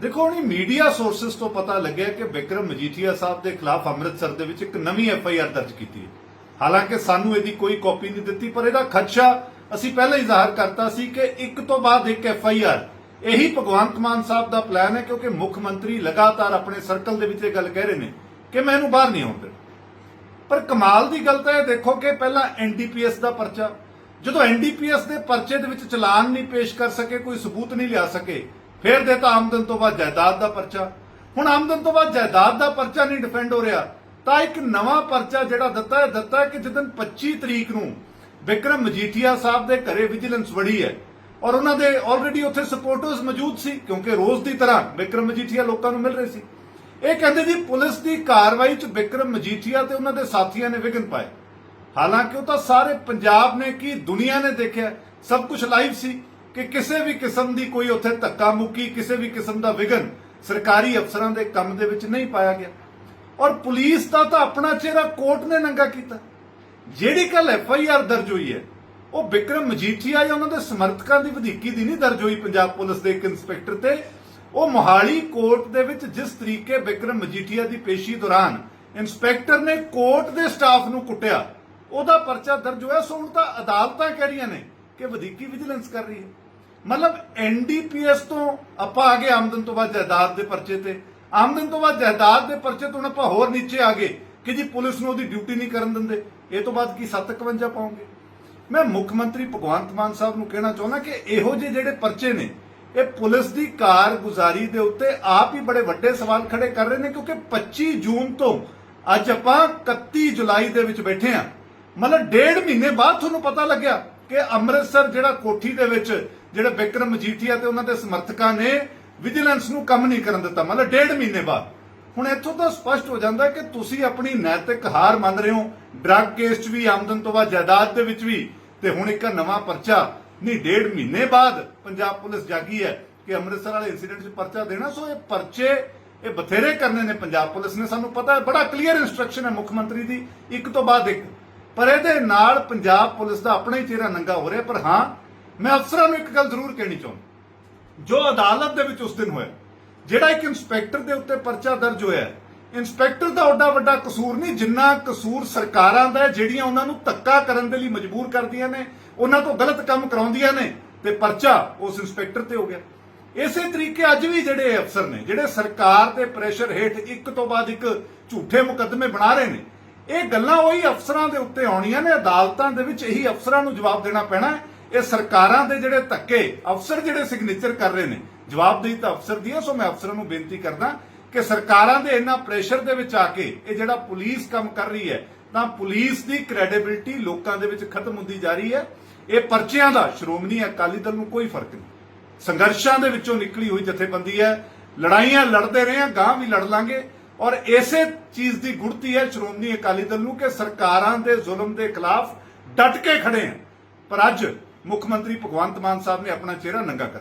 ਦੇਖੋ, ਹੁਣੀ media sources ਤੋਂ ਪਤਾ ਲੱਗਿਆ ਕਿ ਵਿਕਰਮ ਮਜੀਠੀਆ ਸਾਹਿਬ ਦੇ ਖਿਲਾਫ ਅੰਮ੍ਰਿਤਸਰ ਦੇ ਵਿੱਚ ਇੱਕ ਨਵੀਂ ਐਫ ਆਈ ਆਰ ਦਰਜ ਕੀਤੀ ਹੈ। ਹਾਲਾਂਕਿ ਸਾਨੂੰ ਇਹਦੀ ਕੋਈ ਕਾਪੀ ਨਹੀਂ ਦਿੱਤੀ, ਪਰ ਇਹਦਾ ਖਦਸ਼ਾ ਅਸੀਂ ਪਹਿਲਾਂ ਹੀ ਜ਼ਾਹਰ ਕਰਤਾ ਸੀ ਕਿ ਇੱਕ ਤੋਂ ਬਾਅਦ ਇੱਕ ਐਫ ਆਈ ਆਰ। ਇਹੀ ਭਗਵੰਤ ਮਾਨ ਸਾਹਿਬ ਦਾ ਪਲਾਨ ਹੈ, ਕਿਉਂਕਿ ਮੁੱਖ ਮੰਤਰੀ ਲਗਾਤਾਰ ਆਪਣੇ ਸਰਕਲ ਦੇ ਵਿੱਚ ਇਹ ਗੱਲ ਕਹਿ ਰਹੇ ਨੇ ਕਿ ਮੈਂ ਇਹਨੂੰ ਬਾਹਰ ਨਹੀਂ ਆਉਣ ਦੇਣਾ। ਪਰ ਕਮਾਲ ਦੀ ਗੱਲ ਤਾਂ ਇਹ ਦੇਖੋ ਕਿ ਪਹਿਲਾਂ ਐਨਡੀਪੀਐਸ ਦਾ ਪਰਚਾ, ਜਦੋਂ ਐਨਡੀਪੀਐਸ ਦੇ ਪਰਚੇ ਦੇ ਵਿੱਚ ਚਲਾਨ ਨਹੀਂ ਪੇਸ਼ ਕਰ ਸਕੇ, ਕੋਈ ਸਬੂਤ ਨਹੀਂ ਲਿਆ ਸਕੇ ਫਿਰ ਦੇਤਾ ਆਮਦਨ ਤੋਂ ਬਾਅਦ ਜਾਇਦਾਦ ਦਾ ਪਰਚਾ। ਹੁਣ ਆਮਦਨ ਤੋਂ ਬਾਅਦ ਜਾਇਦਾਦ ਦਾ ਪਰਚਾ ਨਹੀਂ ਡਿਫੈਂਡ ਹੋ ਰਿਹਾ, ਤਾਂ ਇੱਕ ਨਵਾਂ ਪਰਚਾ ਜਿਹੜਾ ਦਿੱਤਾ ਹੈ, ਦਿੱਤਾ ਕਿ ਜਦੋਂ 25 ਤਰੀਕ ਨੂੰ ਵਿਕਰਮ ਮਜੀਠੀਆ ਸਾਹਿਬ ਦੇ ਘਰੇ ਵਿਜੀਲੈਂਸ ਵੜੀ ਹੈ ਔਰ ਉਹਨਾਂ ਦੇ ਆਲਰੇਡੀ ਉੱਥੇ ਸਪੋਰਟਰਸ ਮੌਜੂਦ ਸੀ, ਕਿਉਂਕਿ ਰੋਜ਼ ਦੀ ਤਰ੍ਹਾਂ ਵਿਕਰਮ ਮਜੀਠੀਆ ਲੋਕਾਂ ਨੂੰ ਮਿਲ ਰਹੇ ਸੀ। ਇਹ ਕਹਿੰਦੇ ਜੀ ਪੁਲਿਸ ਦੀ ਕਾਰਵਾਈ 'ਚ ਵਿਕਰਮ ਮਜੀਠੀਆ ਤੇ ਉਹਨਾਂ ਦੇ ਸਾਥੀਆਂ ਨੇ ਵਿਘਨ ਪਾਏ ਹਾਲਾਂਕਿ ਉਹ ਤਾਂ ਸਾਰੇ ਪੰਜਾਬ ਨੇ ਕੀ ਦੁਨੀਆ ਨੇ ਦੇਖਿਆ, ਸਭ ਕੁਝ ਲਾਈਵ ਸੀ। ਕਿ ਕਿਸੇ ਵੀ ਕਿਸਮ ਦੀ ਕੋਈ ਉੱਥੇ ਧੱਕਾ ਮੁੱਕੀ, ਕਿਸੇ ਵੀ ਕਿਸਮ ਦਾ ਵਿਘਨ ਸਰਕਾਰੀ ਅਫਸਰਾਂ ਦੇ ਕੰਮ ਦੇ ਵਿੱਚ ਨਹੀਂ ਪਾਇਆ ਗਿਆ। ਔਰ ਪੁਲਿਸ ਦਾ ਤਾਂ ਆਪਣਾ ਚਿਹਰਾ ਕੋਰਟ ਨੇ ਨੰਗਾ ਕੀਤਾ। ਜਿਹੜੀ ਕੱਲ ਐਫ ਆਈ ਆਰ ਦਰਜ ਹੋਈ ਹੈ, ਉਹ ਵਿਕਰਮ ਮਜੀਠੀਆ ਜਾਂ ਉਹਨਾਂ ਦੇ ਸਮਰਥਕਾਂ ਦੀ ਵਧੀਕੀ ਦੀ ਨਹੀਂ ਦਰਜ ਹੋਈ ਪੰਜਾਬ ਪੁਲਿਸ ਦੇ ਇੱਕ ਇੰਸਪੈਕਟਰ ਤੇ। ਉਹ ਮੋਹਾਲੀ ਕੋਰਟ ਦੇ ਵਿੱਚ ਜਿਸ ਤਰੀਕੇ ਵਿਕਰਮ ਮਜੀਠੀਆ ਦੀ ਪੇਸ਼ੀ ਦੌਰਾਨ ਇੰਸਪੈਕਟਰ ਨੇ ਕੋਰਟ ਦੇ ਸਟਾਫ ਨੂੰ ਕੁੱਟਿਆ, ਉਹਦਾ ਪਰਚਾ ਦਰਜ ਹੋਇਆ। ਸੋ ਹੁਣ ਤਾਂ ਅਦਾਲਤਾਂ ਕਹਿ ਰਹੀਆਂ ਨੇ ਕਿ ਵਧੀਕੀ ਵਿਜੀਲੈਂਸ ਕਰ ਰਹੀ ਹੈ। ਮਤਲਬ ਐਨਡੀਪੀਐਸ ਤੋਂ ਆਪਾਂ ਆ ਗਏ ਆਮਦਨ ਤੋਂ ਬਾਅਦ ਜਾਇਦਾਦ ਦੇ ਪਰਚੇ ਤੇ। ਆਮਦਨ ਤੋਂ ਬਾਅਦ ਜਾਇਦਾਦ ਦੇ ਪਰਚੇ ਤੋਂ ਹੁਣ ਆਪਾਂ ਹੋਰ ਨੀਚੇ ਆ ਗਏ ਕਿ ਜੀ ਪੁਲਿਸ ਨੂੰ ਉਹਦੀ ਡਿਊਟੀ ਨਹੀਂ ਕਰਨ ਦਿੰਦੇ। ਇਹ ਤੋਂ ਬਾਅਦ ਕੀ 751 ਪਾਉਂਗੇ? ਮੈਂ ਮੁੱਖ ਮੰਤਰੀ ਭਗਵੰਤ ਮਾਨ ਸਾਹਿਬ ਨੂੰ ਕਹਿਣਾ ਚਾਹੁੰਦਾ ਕਿ ਇਹੋ ਜਿਹੇ ਜਿਹੜੇ ਪਰਚੇ ਨੇ, ਇਹ ਪੁਲਿਸ ਦੀ ਕਾਰਗੁਜ਼ਾਰੀ ਦੇ ਉੱਤੇ ਆਪ ਹੀ ਬੜੇ ਵੱਡੇ ਸਵਾਲ ਖੜੇ ਕਰ ਰਹੇ ਨੇ ਕਿਉਂਕਿ 25 ਜੂਨ ਤੋਂ ਅੱਜ ਆਪਾਂ 31 ਜੁਲਾਈ ਦੇ ਵਿੱਚ ਬੈਠੇ ਆ ਮਤਲਬ ਡੇਢ ਮਹੀਨੇ ਬਾਅਦ ਤੁਹਾਨੂੰ ਪਤਾ ਲੱਗਿਆ ਕਿ ਅੰਮ੍ਰਿਤਸਰ ਜਿਹੜਾ ਕੋਠੀ ਦੇ ਵਿੱਚ ਜਿਹੜੇ ਬਿਕਰਮ ਮਜੀਠੀਆ ਤੇ ਉਹਨਾਂ ਦੇ ਸਮਰਥਕਾਂ ਨੇ ਵਿਜੀਲੈਂਸ ਨੂੰ ਕੰਮ ਨਹੀਂ ਕਰਨ ਦਿੱਤਾ, ਮਤਲਬ ਡੇਢ ਮਹੀਨੇ ਬਾਅਦ। ਹੁਣ ਇੱਥੋਂ ਤਾਂ ਸਪਸ਼ਟ ਹੋ ਜਾਂਦਾ ਕਿ ਤੁਸੀਂ ਆਪਣੀ ਨੈਤਿਕ ਹਾਰ ਮੰਨ ਰਹੇ ਹੋ। ਡਰੱਗ ਕੇਸ 'ਚ ਵੀ, ਆਮਦਨ ਤੋਂ ਬਾਅਦ ਜਾਇਦਾਦ ਦੇ ਵਿੱਚ ਵੀ। ਤੇ ਹੁਣ ਇੱਕ ਨਵਾਂ ਪਰਚਾ, ਨਹੀਂ, ਡੇਢ ਮਹੀਨੇ ਬਾਅਦ ਪੰਜਾਬ ਪੁਲਿਸ ਜਾਗੀ ਹੈ ਕਿ ਅੰਮ੍ਰਿਤਸਰ ਵਾਲੇ ਇਨਸੀਡੈਂਟ 'ਚ ਪਰਚਾ ਦੇਣਾ। ਸੋ ਇਹ ਪਰਚੇ ਇਹ ਬਥੇਰੇ ਕਰਨੇ ਨੇ ਪੰਜਾਬ ਪੁਲਿਸ ਨੇ। ਸਾਨੂੰ ਪਤਾ ਹੈ, ਬੜਾ ਕਲੀਅਰ ਇਨਸਟਰਕਸ਼ਨ ਹੈ ਮੁੱਖ ਮੰਤਰੀ ਦੀ। ਇੱਕ ਤੋਂ ਬਾਅਦ ਇੱਕ। ਪਰ ਇਹਦੇ ਨਾਲ ਪੰਜਾਬ ਪੁਲਿਸ ਦਾ ਆਪਣਾ ਹੀ ਚਿਹਰਾ ਨੰਗਾ ਹੋ ਰਿਹਾ। ਪਰ ਹਾਂ ਮੈਂ ਅਫਸਰਾਂ ਨੂੰ ਇੱਕ ਗੱਲ ਜ਼ਰੂਰ ਕਹਿਣੀ ਚਾਹੁੰਦਾ। ਜੋ ਅਦਾਲਤ ਦੇ ਵਿੱਚ ਉਸ ਦਿਨ ਹੋਇਆ ਜਿਹੜਾ ਇੱਕ ਇੰਸਪੈਕਟਰ ਦੇ ਉੱਤੇ ਪਰਚਾ ਦਰਜ ਹੋਇਆ ਹੈ, ਦਾ ਓਡਾ ਵੱਡਾ ਕਸੂਰ ਨਹੀਂ ਜਿੰਨਾ ਕਸੂਰ ਸਰਕਾਰਾਂ ਦਾ ਜਿਹੜੀਆਂ ਉਹਨਾਂ ਨੂੰ ਧੱਕਾ ਕਰਨ ਦੇ ਲਈ ਮਜਬੂਰ ਕਰਦੀਆਂ ਨੇ ਉਹਨਾਂ ਤੋਂ ਗਲਤ ਕੰਮ ਕਰਾਉਂਦੀਆਂ ਨੇ ਤੇ ਪਰਚਾ ਉਸ ਇੰਸਪੈਕਟਰ ਤੇ ਹੋ ਗਿਆ। ਇਸੇ ਤਰੀਕੇ ਅੱਜ ਵੀ ਜਿਹੜੇ ਅਫਸਰ ਨੇ ਜਿਹੜੇ ਸਰਕਾਰ ਦੇ ਪ੍ਰੈਸ਼ਰ ਹੇਠ ਇੱਕ ਤੋਂ ਬਾਅਦ ਇੱਕ ਝੂਠੇ ਮੁਕੱਦਮੇ ਬਣਾ ਰਹੇ ਨੇ ਇਹ ਗੱਲਾਂ ਉਹੀ ਅਫਸਰਾਂ ਦੇ ਉੱਤੇ ਆਉਣੀਆਂ ਨੇ ਅਦਾਲਤਾਂ ਦੇ ਵਿੱਚ ਇਹੀ ਅਫਸਰਾਂ ਨੂੰ ਜਵਾਬ ਦੇਣਾ ਪੈਣਾ ਹੈ। ਇਹ ਸਰਕਾਰਾਂ ਦੇ ਜਿਹੜੇ ਧੱਕੇ ਅਫਸਰ ਜਿਹੜੇ ਸਿਗਨੇਚਰ ਕਰ ਰਹੇ ਨੇ, ਜਵਾਬਦੇਹੀ ਤਾਂ ਅਫਸਰ ਦੀ ਹੈ ਸੋ ਮੈਂ ਅਫਸਰਾਂ ਨੂੰ ਬੇਨਤੀ ਕਰਦਾ ਕਿ ਸਰਕਾਰਾਂ ਦੇ ਇੰਨਾ ਪ੍ਰੈਸ਼ਰ ਦੇ ਵਿੱਚ ਆ ਕੇ ਇਹ ਜਿਹੜਾ ਪੁਲਿਸ ਕੰਮ ਕਰ ਰਹੀ ਹੈ, ਤਾਂ ਪੁਲਿਸ ਦੀ ਕ੍ਰੈਡੀਬਿਲਿਟੀ ਲੋਕਾਂ ਦੇ ਵਿੱਚ ਖਤਮ ਹੁੰਦੀ ਜਾ ਰਹੀ ਹੈ। ਇਹ ਪਰਚਿਆਂ ਦਾ ਸ਼੍ਰੋਮਣੀ ਅਕਾਲੀ ਦਲ ਨੂੰ ਕੋਈ ਫ਼ਰਕ ਨਹੀਂ। ਸੰਘਰਸ਼ਾਂ ਦੇ ਵਿੱਚੋਂ ਨਿਕਲੀ ਹੋਈ ਜਥੇਬੰਦੀ ਹੈ, ਲੜਾਈਆਂ ਲੜਦੇ ਰਹੇ ਆ ਗਾਂ ਵੀ ਲੜ ਲਾਂਗੇ। ਔਰ ਇਸੇ ਚੀਜ਼ ਦੀ ਗੁੜਤੀ ਹੈ ਸ਼੍ਰੋਮਣੀ ਅਕਾਲੀ ਦਲ ਨੂੰ ਕਿ ਸਰਕਾਰਾਂ ਦੇ ਜ਼ੁਲਮ ਦੇ ਖਿਲਾਫ ਡਟ ਕੇ ਖੜੇ ਆ। ਪਰ ਅੱਜ ਮੁੱਖ ਮੰਤਰੀ ਭਗਵੰਤ ਮਾਨ ਸਾਹਿਬ ਨੇ ਆਪਣਾ ਚਿਹਰਾ ਨੰਗਾ ਕਰ